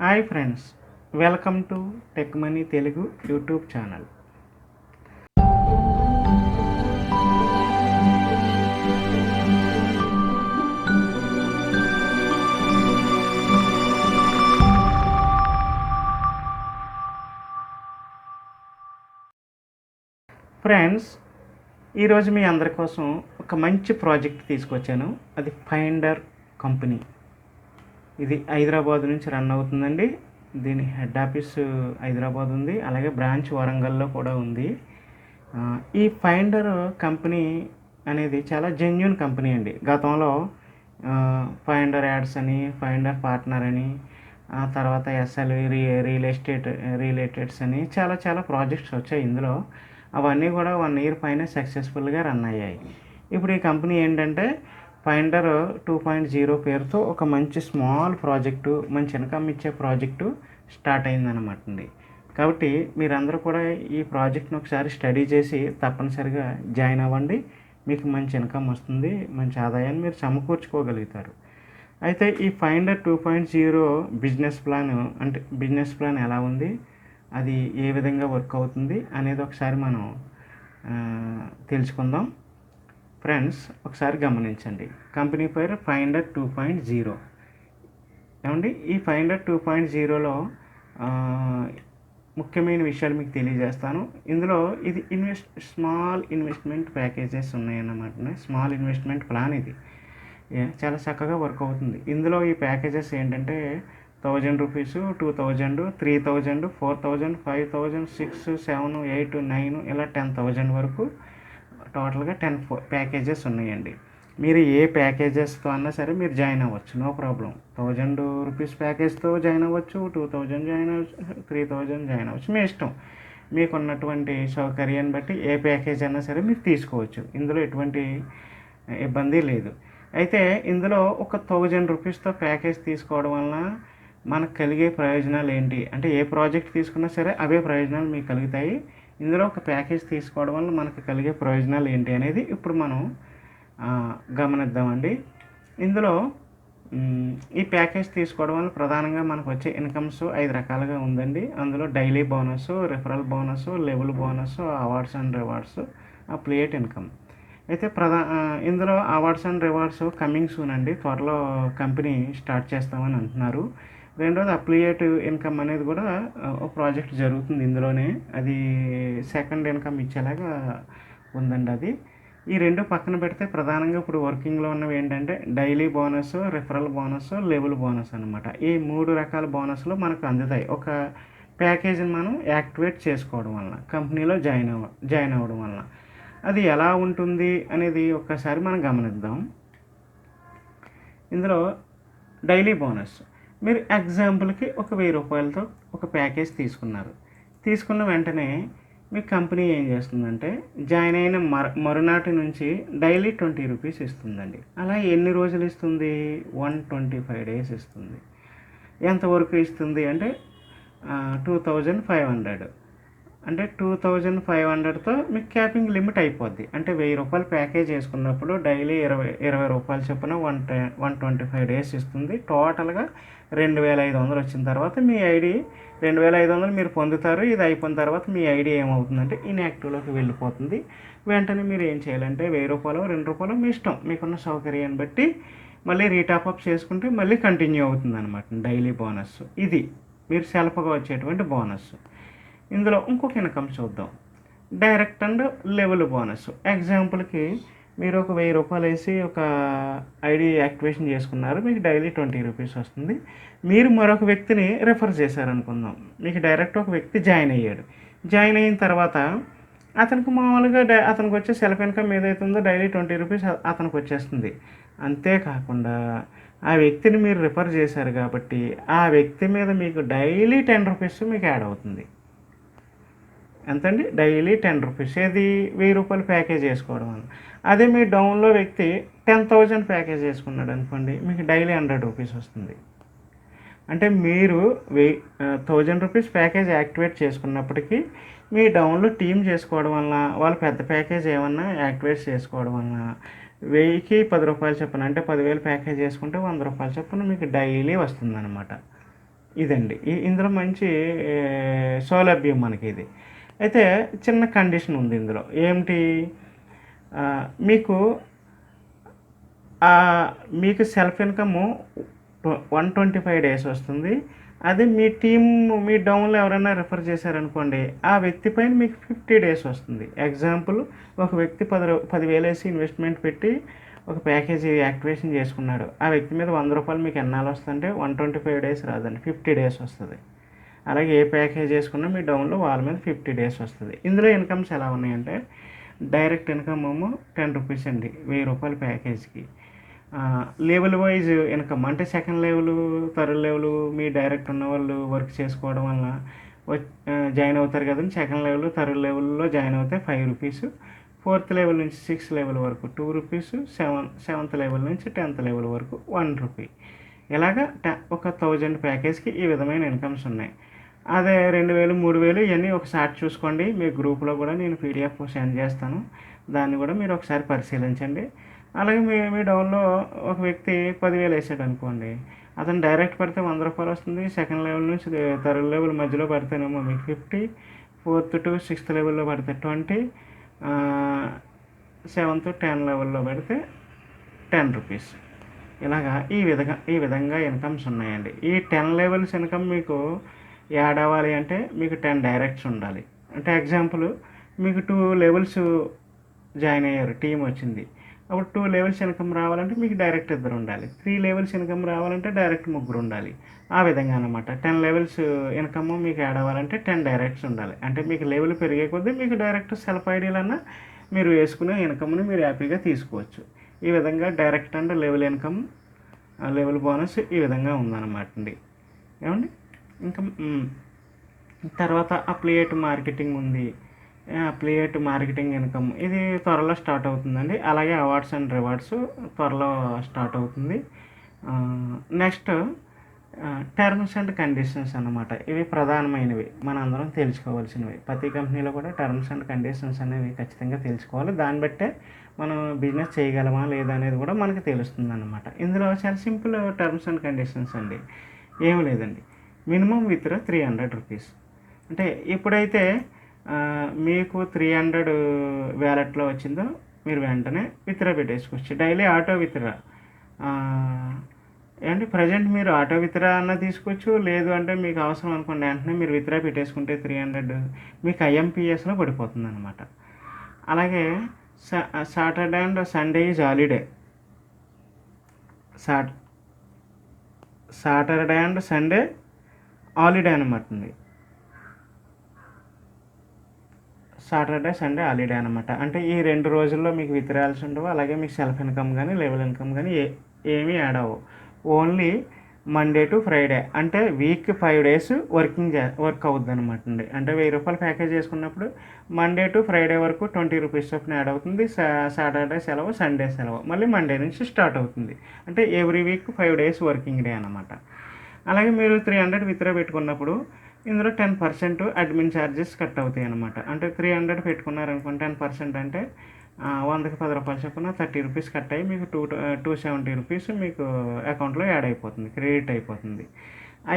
Hi friends welcome to tech money Telugu YouTube channel friends ఈరోజు మీ అందరి కోసం ఒక మంచి ప్రాజెక్ట్ తీసుకొచ్చాను. అది ఫైండర్ కంపెనీ ఇది హైదరాబాద్ నుంచి రన్ అవుతుందండి. దీని హెడ్ ఆఫీస్ హైదరాబాద్ ఉంది. అలాగే బ్రాంచ్ వరంగల్లో కూడా ఉంది. ఈ ఫైండర్ కంపెనీ అనేది చాలా జెన్యున్ కంపెనీ అండి. గతంలో ఫైండర్ యాడ్స్ అని ఫైండర్ పార్ట్నర్ అని ఆ తర్వాత SLV re real estate relateds అని చాలా చాలా ప్రాజెక్ట్స్ వచ్చాయి ఇందులో. అవన్నీ కూడా వన్ ఇయర్ పైన సక్సెస్ఫుల్గా రన్ అయ్యాయి. ఇప్పుడు ఈ కంపెనీ ఏంటంటే ఫైండర్ టూ పాయింట్ జీరో పేరుతో ఒక మంచి స్మాల్ ప్రాజెక్టు మంచి ఇన్కమ్ ఇచ్చే ప్రాజెక్టు స్టార్ట్ అయిందన్నమాట అండి. కాబట్టి మీరందరూ కూడా ఈ ప్రాజెక్ట్ని ఒకసారి స్టడీ చేసి తప్పనిసరిగా జాయిన్ అవ్వండి. మీకు మంచి ఇన్కమ్ వస్తుంది మంచి ఆదాయాన్ని మీరు సమకూర్చుకోగలుగుతారు. అయితే ఈ finder two point zero business plan అంటే బిజినెస్ ప్లాన్ ఎలా ఉంది అది ఏ విధంగా వర్క్ అవుతుంది అనేది ఒకసారి మనం తెలుసుకుందాం. ఫ్రెండ్స్ ఒకసారి గమనించండి. కంపెనీ పేరు ఫైండర్ టూ పాయింట్ జీరో. ఏమండి? ఈ ఫైండర్ టూ పాయింట్ జీరోలో ముఖ్యమైన విషయాలు మీకు తెలియజేస్తాను. ఇందులో ఇది ఇన్వెస్ట్ స్మాల్ ఇన్వెస్ట్మెంట్ ప్యాకేజెస్ ఉన్నాయన్నమాట. స్మాల్ ఇన్వెస్ట్మెంట్ ప్లాన్ ఇది. చాలా చక్కగా వర్క్ అవుతుంది. ఇందులో ఈ ప్యాకేజెస్ ఏంటంటే thousand rupees two thousand three thousand four thousand five thousand six seven eight nine ఇలా టెన్ థౌజండ్ వరకు టోటల్గా టెన్ ప్యాకేజెస్ ఉన్నాయండి. మీరు ఏ ప్యాకేజెస్తో అన్నా సరే మీరు జాయిన్ అవ్వచ్చు. నో ప్రాబ్లం థౌజండ్ రూపీస్ ప్యాకేజ్తో జాయిన్ అవ్వచ్చు టూ థౌజండ్ జాయిన్ అవ్వచ్చు త్రీ థౌజండ్ జాయిన్ అవ్వచ్చు. మీ ఇష్టం. మీకు ఉన్నటువంటి సౌకర్యాన్ని బట్టి ఏ ప్యాకేజ్ అయినా సరే మీరు తీసుకోవచ్చు. ఇందులో ఎటువంటి ఇబ్బంది లేదు. అయితే ఇందులో ఒక థౌజండ్ రూపీస్తో ప్యాకేజ్ తీసుకోవడం వలన మనకు కలిగే ప్రయోజనాలు ఏంటి? అంటే ఏ ప్రాజెక్ట్ తీసుకున్నా సరే అవే ప్రయోజనాలు మీకు కలుగుతాయి. ఇందులో ఒక ప్యాకేజ్ తీసుకోవడం వల్ల మనకు కలిగే ప్రయోజనాలు ఏంటి అనేది ఇప్పుడు మనం గమనిద్దామండి. ఇందులో ఈ ప్యాకేజ్ తీసుకోవడం వల్ల ప్రధానంగా మనకు వచ్చే ఇన్కమ్స్ ఐదు రకాలుగా ఉందండి. అందులో daily bonus referral bonus level bonus awards and rewards affiliate income. అయితే ప్రధా ఇందులో awards and rewards coming soon అండి. త్వరలో కంపెనీ స్టార్ట్ చేస్తామని అంటున్నారు. రెండోది అప్లియేటివ్ ఇన్కమ్ అనేది కూడా ఒక ప్రాజెక్ట్ జరుగుతుంది ఇందులోనే. అది సెకండ్ ఇన్కమ్ ఇచ్చేలాగా ఉందండి అది. ఈ రెండు పక్కన పెడితే ప్రధానంగా ఇప్పుడు వర్కింగ్లో ఉన్నవి ఏంటంటే daily bonus referral bonus level bonus అనమాట ఈ మూడు రకాల బోనస్లు మనకు అందుతాయి. ఒక ప్యాకేజీని మనం యాక్టివేట్ చేసుకోవడం వలన కంపెనీలో జాయిన్ అవ్వ జాయిన్ అవ్వడం వలన. అది ఎలా ఉంటుంది అనేది ఒక్కసారి మనం గమనిద్దాం. ఇందులో డైలీ బోనస్. మీరు ఎగ్జాంపుల్కి ఒక వెయ్యి రూపాయలతో ఒక ప్యాకేజ్ తీసుకున్నారు. తీసుకున్న వెంటనే మీ కంపెనీ ఏం చేస్తుందంటే జాయిన్ అయిన మర మరునాటి నుంచి డైలీ ట్వంటీ రూపీస్ ఇస్తుందండి. అలా ఎన్ని రోజులు ఇస్తుంది? వన్ ట్వంటీ ఫైవ్ డేస్ ఇస్తుంది ఎంతవరకు ఇస్తుంది అంటే టూ థౌజండ్ ఫైవ్ హండ్రెడ్ అంటే టూ థౌజండ్ ఫైవ్ హండ్రెడ్తో మీకు క్యాపింగ్ లిమిట్ అయిపోద్ది. అంటే వెయ్యి రూపాయలు ప్యాకేజ్ వేసుకున్నప్పుడు డైలీ ఇరవై ఇరవై రూపాయలు చొప్పున one one twenty five days ఇస్తుంది. టోటల్గా రెండు వేల ఐదు వందలు వచ్చిన తర్వాత మీ ఐడి రెండు వేల ఐదు వందలు మీరు పొందుతారు. ఇది అయిపోయిన తర్వాత మీ ఐడి ఏమవుతుందంటే ఇన్యాక్టివ్లోకి వెళ్ళిపోతుంది. వెంటనే మీరు ఏం చేయాలంటే వెయ్యి రూపాయలు రెండు రూపాయలు మీ ఇష్టం. మీకున్న సౌకర్యాన్ని బట్టి మళ్ళీ రీటాప్ అప్ చేసుకుంటే మళ్ళీ కంటిన్యూ అవుతుంది అనమాట డైలీ బోనస్. ఇది మీరు సెల్ఫ్గా వచ్చేటువంటి బోనస్. ఇందులో ఇంకొక ఇన్కమ్ చూద్దాం. Direct and level bonus. ఎగ్జాంపుల్కి మీరు ఒక వెయ్యి రూపాయలు వేసి ఒక ఐడి యాక్టివేషన్ చేసుకున్నారు మీకు డైలీ ట్వంటీ రూపీస్ వస్తుంది. మీరు మరొక వ్యక్తిని రెఫర్ చేశారనుకుందాం. మీకు డైరెక్ట్ ఒక వ్యక్తి జాయిన్ అయ్యాడు. జాయిన్ అయిన తర్వాత అతనికి మామూలుగా డై అతనికి వచ్చే సెల్ఫ్ ఇన్కమ్ ఏదైతే ఉందో డైలీ ట్వంటీ రూపీస్ అతనికి వచ్చేస్తుంది. అంతేకాకుండా ఆ వ్యక్తిని మీరు రిఫర్ చేశారు కాబట్టి ఆ వ్యక్తి మీద మీకు డైలీ టెన్ రూపీస్ మీకు యాడ్ అవుతుంది. ఎంతండి? Daily ten rupees. ఏది? వెయ్యి రూపాయలు ప్యాకేజ్ వేసుకోవడం అని అదే మీ డౌన్లో వ్యక్తి టెన్ థౌజండ్ ప్యాకేజ్ వేసుకున్నాడు అనుకోండి మీకు డైలీ హండ్రెడ్ రూపీస్ వస్తుంది. అంటే మీరు వెయ్యి థౌజండ్ రూపీస్ ప్యాకేజ్ యాక్టివేట్ చేసుకున్నప్పటికీ మీ డౌన్లో టీమ్ చేసుకోవడం వలన వాళ్ళు పెద్ద ప్యాకేజ్ ఏమన్నా యాక్టివేట్ చేసుకోవడం వలన వెయ్యికి పది రూపాయలు చొప్పున అంటే పదివేలు ప్యాకేజ్ చేసుకుంటే వంద రూపాయలు చొప్పున మీకు డైలీ వస్తుందన్నమాట. ఇదండి. ఇందులో మంచి సౌలభ్యం మనకి ఇది అయితే చిన్న కండిషన్ ఉంది ఇందులో. ఏమిటి? మీకు మీకు self income one twenty five days వస్తుంది. అదే మీ టీమ్ మీ డౌన్లో ఎవరైనా రిఫర్ చేశారనుకోండి ఆ వ్యక్తి పైన మీకు ఫిఫ్టీ డేస్ వస్తుంది. ఎగ్జాంపుల్ ఒక వ్యక్తి పది పదివేలు వేసి ఇన్వెస్ట్మెంట్ పెట్టి ఒక ప్యాకేజీ యాక్టివేషన్ చేసుకున్నాడు. ఆ వ్యక్తి మీద వంద రూపాయలు మీకు ఎన్నాళ్ళు వస్తుందంటే వన్ ట్వంటీ ఫైవ్ డేస్ రాదండి. ఫిఫ్టీ డేస్ వస్తుంది. అలాగే ఏ ప్యాకేజ్ చేసుకున్నా మీ డౌన్లో వాళ్ళ మీద ఫిఫ్టీ డేస్ వస్తుంది. ఇందులో ఇన్కమ్స్ ఎలా ఉన్నాయంటే డైరెక్ట్ ఇన్కమ్ ఏమో టెన్ రూపీస్ అండి వెయ్యి రూపాయల ప్యాకేజ్కి. లెవెల్ వైజ్ ఇన్కమ్ అంటే సెకండ్ లెవెల్ థర్డ్ లెవెల్ మీ డైరెక్ట్ ఉన్న వాళ్ళు వర్క్ చేసుకోవడం వల్ల జాయిన్ అవుతారు కదండి. సెకండ్ లెవెల్ థర్డ్ లెవెల్లో జాయిన్ అవుతే ఫైవ్ రూపీస్. ఫోర్త్ లెవెల్ నుంచి సిక్స్త్ లెవెల్ వరకు two rupees. Seven seventh level నుంచి టెన్త్ లెవెల్ వరకు వన్ రూపీ ఇలాగా ట- ఒక థౌజండ్ ప్యాకేజ్కి ఈ విధమైన ఇన్కమ్స్ ఉన్నాయి. అదే రెండు వేలు మూడు వేలు ఇవన్నీ ఒకసారి చూసుకోండి. మీ గ్రూప్లో కూడా నేను పీడిఎఫ్ సెండ్ చేస్తాను. దాన్ని కూడా మీరు ఒకసారి పరిశీలించండి. అలాగే మీ మీ డౌన్లో ఒక వ్యక్తి పదివేలు వేసాడు అనుకోండి. అతను డైరెక్ట్ పడితే వంద రూపాయలు వస్తుంది. సెకండ్ లెవెల్ నుంచి థర్డ్ లెవెల్ మధ్యలో పడితేనేమో మీకు ఫిఫ్టీ ఫోర్త్ టు సిక్స్త్ లెవెల్లో పడితే ట్వంటీ సెవెంత్ టెన్ లెవెల్లో పెడితే టెన్ రూపీస్. ఇలాగా ఈ విధంగా ఈ విధంగా ఇన్కమ్స్ ఉన్నాయండి. ఈ టెన్ లెవెల్స్ ఇన్కమ్ మీకు యాడ్ అవ్వాలి అంటే మీకు టెన్ డైరెక్ట్స్ ఉండాలి. అంటే ఎగ్జాంపుల్ మీకు టూ లెవెల్స్ జాయిన్ అయ్యారు టీం వచ్చింది. అప్పుడు టూ లెవెల్స్ ఇన్కమ్ రావాలంటే మీకు డైరెక్ట్ ఇద్దరు ఉండాలి. త్రీ లెవెల్స్ ఇన్కమ్ రావాలంటే డైరెక్ట్ ముగ్గురు ఉండాలి. ఆ విధంగా అనమాట టెన్ లెవెల్స్ ఇన్కమ్ మీకు యాడ్ అవ్వాలంటే టెన్ డైరెక్ట్స్ ఉండాలి. అంటే మీకు లెవెల్ పెరిగే కొద్దీ మీకు డైరెక్ట్ సెల్ఫ్ ఐడీలన్నా మీరు వేసుకునే ఇన్కమ్ని మీరు హ్యాపీగా తీసుకోవచ్చు. ఈ విధంగా direct and level income level bonus ఈ విధంగా ఉందన్నమాట అండి. ఏమండి? ఇంకా తర్వాత అప్లియేట్ మార్కెటింగ్ ఉంది. Affiliate marketing income. ఇది త్వరలో స్టార్ట్ అవుతుందండి. అలాగే అవార్డ్స్ అండ్ రివార్డ్స్ త్వరలో స్టార్ట్ అవుతుంది. నెక్స్ట్ టర్మ్స్ అండ్ కండిషన్స్ అన్నమాట. ఇవి ప్రధానమైనవి. మనందరం తెలుసుకోవాల్సినవి. ప్రతి కంపెనీలో కూడా టర్మ్స్ అండ్ కండిషన్స్ అనేవి ఖచ్చితంగా తెలుసుకోవాలి. దాన్ని బట్టే మనం బిజినెస్ చేయగలమా లేదా అనేది కూడా మనకు తెలుస్తుంది అనమాట ఇందులో చాలా సింపుల్ టర్మ్స్ అండ్ కండిషన్స్ అండి. ఏమి లేదండి. Minimum withdraw three hundred rupees. అంటే ఎప్పుడైతే మీకు త్రీ హండ్రెడ్ వ్యాలెట్లో వచ్చిందో మీరు వెంటనే విత్డ్రా పెట్టేసుకోవచ్చు. Daily auto withdraw. ఏమంటే ప్రజెంట్ మీరు ఆటో విత్రా అన్న తీసుకోవచ్చు లేదు అంటే మీకు అవసరం అనుకోండి వెంటనే మీరు విత్రా పెట్టేసుకుంటే త్రీ హండ్రెడ్ మీకు ఐఎంపిఎస్లో పడిపోతుంది అనమాట అలాగే సా Saturday and Sunday is holiday. Short Saturday and Sunday holiday అనమాట ఉంది సాటర్డే సండే హాలిడే అనమాట అంటే ఈ రెండు రోజుల్లో మీకు విత్రాల్సి ఉండవు అలాగే మీకు సెల్ఫ్ ఇన్కమ్ కానీ లెవెల్ ఇన్కమ్ కానీ ఏ ఏమీ యాడ్ అవ్వవు. Only Monday to Friday. అంటే వీక్ ఫైవ్ డేస్ వర్కింగ్ చే వర్క్ అవుద్ది అనమాట అండి. అంటే వెయ్యి రూపాయలు ప్యాకేజ్ చేసుకున్నప్పుడు మండే టు ఫ్రైడే వరకు ట్వంటీ రూపీస్ చొప్పున యాడ్ అవుతుంది. సాటర్డే సెలవు సండే సెలవు. మళ్ళీ మండే నుంచి స్టార్ట్ అవుతుంది. అంటే every week five days working day అనమాట అలాగే మీరు త్రీ హండ్రెడ్ విత్డ్రా పెట్టుకున్నప్పుడు ఇందులో ten percent admin charges cut అవుతాయి అనమాట అంటే త్రీ హండ్రెడ్ పెట్టుకున్నారనుకోండి టెన్ పర్సెంట్ అంటే వందకి పది రూపాయలు చొప్పున థర్టీ రూపీస్ కట్ అయ్యి మీకు టూ టూ సెవెంటీ రూపీస్ మీకు అకౌంట్లో యాడ్ అయిపోతుంది క్రెడిట్ అయిపోతుంది.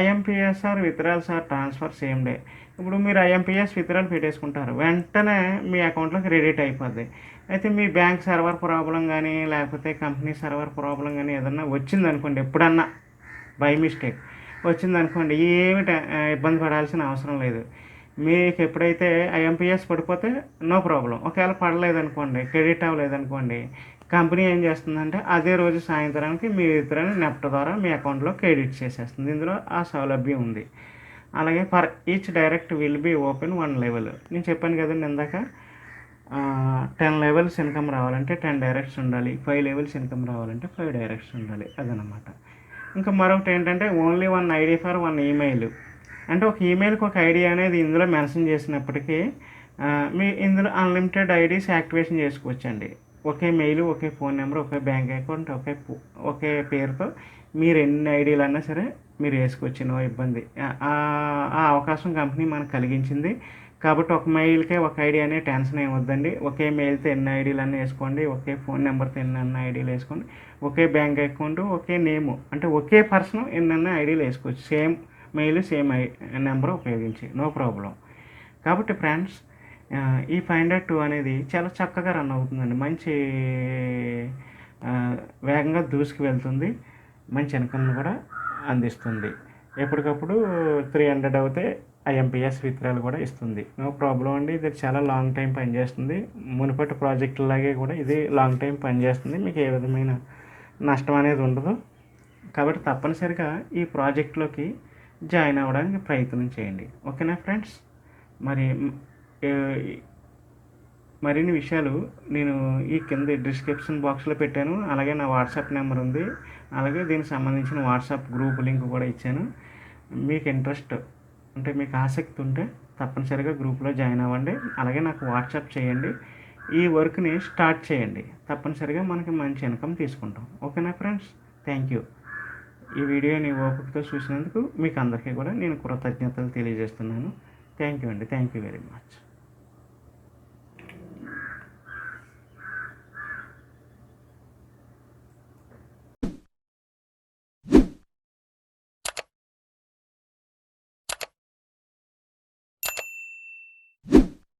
IMPS or withdrawals or transfer same day. ఇప్పుడు మీరు ఐఎంపిఎస్ విత్డ్రాల్ పెట్టేసుకుంటారు వెంటనే మీ అకౌంట్లో క్రెడిట్ అయిపోద్ది. అయితే మీ బ్యాంక్ సర్వర్ ప్రాబ్లం కానీ లేకపోతే కంపెనీ సర్వర్ ప్రాబ్లం కానీ ఏదన్నా వచ్చిందనుకోండి ఎప్పుడన్నా బై మిస్టేక్ వచ్చిందనుకోండి ఏమి ఇబ్బంది పడాల్సిన అవసరం లేదు. మీకు ఎప్పుడైతే ఐఎంపీఎస్ పడిపోతే నో ప్రాబ్లం. ఒకవేళ పడలేదనుకోండి క్రెడిట్ అవ్వలేదనుకోండి కంపెనీ ఏం చేస్తుందంటే అదే రోజు సాయంత్రానికి మీ ఇతరుని నెఫ్ట్ ద్వారా మీ అకౌంట్లో క్రెడిట్ చేసేస్తుంది. ఇందులో ఆ సౌలభ్యం ఉంది. అలాగే for each direct will be open one level. నేను చెప్పాను కదండి ఇందాక టెన్ లెవెల్స్ ఇన్కమ్ రావాలంటే టెన్ డైరెక్ట్స్ ఉండాలి ఫైవ్ లెవెల్స్ ఇన్కమ్ రావాలంటే ఫైవ్ డైరెక్ట్స్ ఉండాలి అదనమాట. ఇంకా మరొకటి ఏంటంటే only one ID for one email. అంటే ఒక ఈమెయిల్కి ఒక ఐడి అనేది ఇందులో మెన్షన్ చేసినప్పటికీ మీ ఇందులో అన్లిమిటెడ్ ఐడీస్ యాక్టివేషన్ చేసుకోవచ్చండి. ఒకే మెయిల్ ఒకే ఫోన్ నెంబర్ ఒకే బ్యాంక్ అకౌంట్ ఒకే ఒకే పేరుతో మీరు ఎన్ని ఐడీలు అన్నా సరే మీరు వేసుకొచ్చినో ఇబ్బంది. ఆ- అవకాశం కంపెనీ మనకు కలిగించింది. కాబట్టి ఒక మెయిల్కే ఒక ఐడి అనే టెన్షన్ ఏమొద్దండి ఒకే మెయిల్తో ఎన్ని ఐడీలు అన్నీ వేసుకోండి. ఒకే ఫోన్ నెంబర్తో ఎన్ని అన్న ఐడీలు వేసుకోండి. ఒకే బ్యాంక్ అకౌంట్ ఒకే నేము అంటే ఒకే పర్సన్ ఎన్నెన్న ఐడీలు వేసుకోవచ్చు. సేమ్ మెయిల్ సేమ్ నెంబర్ ఉపయోగించి నో ప్రాబ్లం. కాబట్టి ఫ్రెండ్స్ ఈ ఫైండర్ టూ అనేది చాలా చక్కగా రన్ అవుతుందండి. మంచి వేగంగా దూసుకు వెళ్తుంది. మంచి ఇన్కమ్ని కూడా అందిస్తుంది. ఎప్పటికప్పుడు త్రీ హండ్రెడ్ అవుతే ఐఎంపిఎస్ విత్రాలు కూడా ఇస్తుంది. నో ప్రాబ్లం అండి ఇది చాలా లాంగ్ టైం పనిచేస్తుంది మునుపటి ప్రాజెక్టులాగే కూడా ఇది లాంగ్ టైం పనిచేస్తుంది మీకు ఏ విధమైన నష్టం అనేది ఉండదు. కాబట్టి తప్పనిసరిగా ఈ ప్రాజెక్ట్లోకి జాయిన్ అవ్వడానికి ప్రయత్నం చేయండి. ఓకేనా ఫ్రెండ్స్? మరి మరిన్ని విషయాలు నేను ఈ కింద డిస్క్రిప్షన్ బాక్స్లో పెట్టాను. అలాగే నా వాట్సాప్ నెంబర్ ఉంది. అలాగే దీనికి సంబంధించిన వాట్సాప్ గ్రూప్ లింక్ కూడా ఇచ్చాను. మీకు ఇంట్రెస్ట్ అంటే మీకు ఆసక్తి ఉంటే తప్పనిసరిగా గ్రూప్లో జాయిన్ అవ్వండి. అలాగే నాకు వాట్సాప్ చేయండి. ఈ వర్క్ని స్టార్ట్ చేయండి. తప్పనిసరిగా మనకి మంచి ఇన్కమ్ తీసుకుంటాం. ఓకేనా ఫ్రెండ్స్? Thank you. ఈ వీడియోని ఓపికతో చూసినందుకు మీకు అందరికీ కూడా నేను కృతజ్ఞతలు తెలియజేస్తున్నాను. థ్యాంక్ యూ అండి. Thank you very much.